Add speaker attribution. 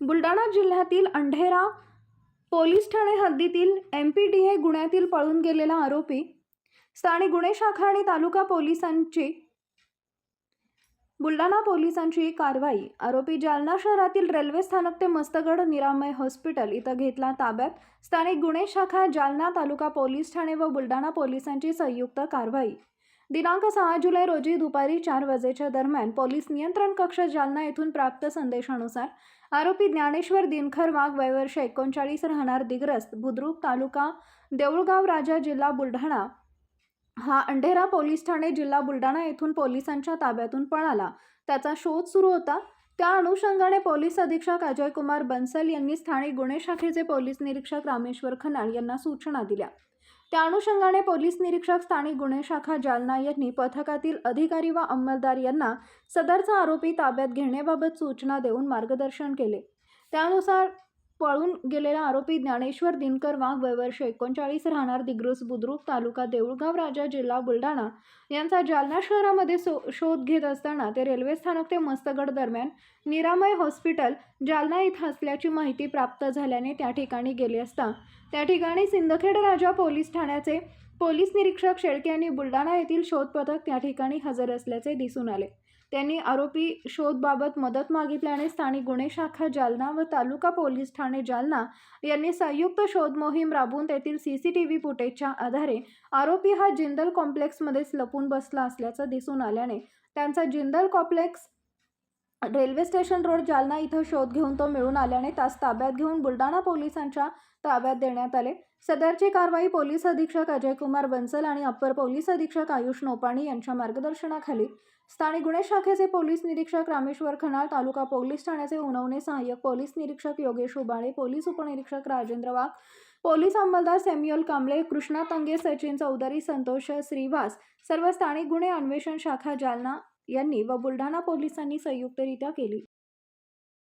Speaker 1: बुलढाणा जिल्ह्यातील अंढेरा पोलीस ठाणे हद्दीतील एम पी डी ए गुन्ह्यातील पळून गेलेला आरोपी स्थानिक गुन्हे शाखा आणि तालुका पोलिसांची बुलढाणा पोलिसांची कारवाई. आरोपी जालना शहरातील रेल्वे स्थानक ते मस्तगड निरामय हॉस्पिटल इथं घेतला ताब्यात. स्थानिक गुन्हे शाखा जालना तालुका पोलीस ठाणे व बुलढाणा पोलिसांची संयुक्त कारवाई. दिनांक सहा जुलै रोजी दुपारी चार वाजेच्या दरम्यान पोलीस नियंत्रण कक्ष जालना येथून प्राप्त संदेशानुसार आरोपी ज्ञानेश्वर दिनखर वाघ वयवर्ष एकोणचाळीस राहणार दिग्रस्त बुद्रुक तालुका देऊळगाव राजा जिल्हा बुलढाणा. हा अंढेरा पोलीस ठाणे जिल्हा बुलढाणा येथून पोलिसांच्या ताब्यातून पळाला. त्याचा शोध सुरू होता. त्या अनुषंगाने पोलीस अधीक्षक अजय कुमार बन्सल यांनी स्थानिक गुन्हे शाखेचे पोलीस निरीक्षक रामेश्वर खनाळ यांना सूचना दिल्या. त्या अनुषंगाने पोलीस निरीक्षक स्थानिक गुन्हे शाखा जालना यांनी पथकातील अधिकारी व अंमलदार यांना सदरचा आरोपी ताब्यात घेण्याबाबत सूचना देऊन मार्गदर्शन केले. त्यानुसार पळून गेलेला आरोपी ज्ञानेश्वर दिनकर वाघ वयवर्ष एकोणचाळीस राहणार दिग्रस बुद्रुक तालुका देऊळगाव राजा जिल्हा बुलढाणा यांचा जालना शहरामध्ये सो शोध घेत असताना ते रेल्वे स्थानक ते मस्तगड दरम्यान निरामय हॉस्पिटल जालना इथं असल्याची माहिती प्राप्त झाल्याने त्या ठिकाणी गेले असता. त्या ठिकाणी सिंदखेड राजा पोलीस ठाण्याचे पोलीस निरीक्षक शेळके यांनी बुलढाणा येथील शोध पथक त्या ठिकाणी हजर असल्याचे दिसून आले. त्यांनी आरोपी शोधबाबत मदत मागितल्याने स्थानिक गुन्हे शाखा जालना व तालुका पोलीस ठाणे जालना यांनी संयुक्त शोध मोहीम राबवून तेथील सी सी टी व्ही फुटेजच्या आधारे आरोपी हा जिंदल कॉम्प्लेक्समध्येच लपून बसला असल्याचं दिसून आल्याने त्यांचा Jindal complex railway station road Jalna इथं शोध घेऊन तो मिळून आल्याने त्यास ताब्यात घेऊन बुलडाणा पोलिसांच्या ताब्यात देण्यात आले. सदरची कारवाई पोलीस अधीक्षक अजय कुमार बन्सल आणि अप्पर पोलीस अधीक्षक आयुष नोपाणी यांच्या मार्गदर्शनाखाली. स्थानिक गुन्हे शाखेचे पोलीस निरीक्षक रामेश्वर खनाळ तालुका पोलीस ठाण्याचे उनवणे सहाय्यक पोलीस निरीक्षक योगेश उबाळे पोलीस उपनिरीक्षक राजेंद्र वाघ पोलीस अंमलदार सॅम्युअल कांबळे कृष्णा तंगे सचिन चौधरी संतोष श्रीवास सर्व स्थानिक गुन्हे अन्वेषण शाखा जालना यांनी व बुलढाणा पोलिसांनी संयुक्तरित्या केली.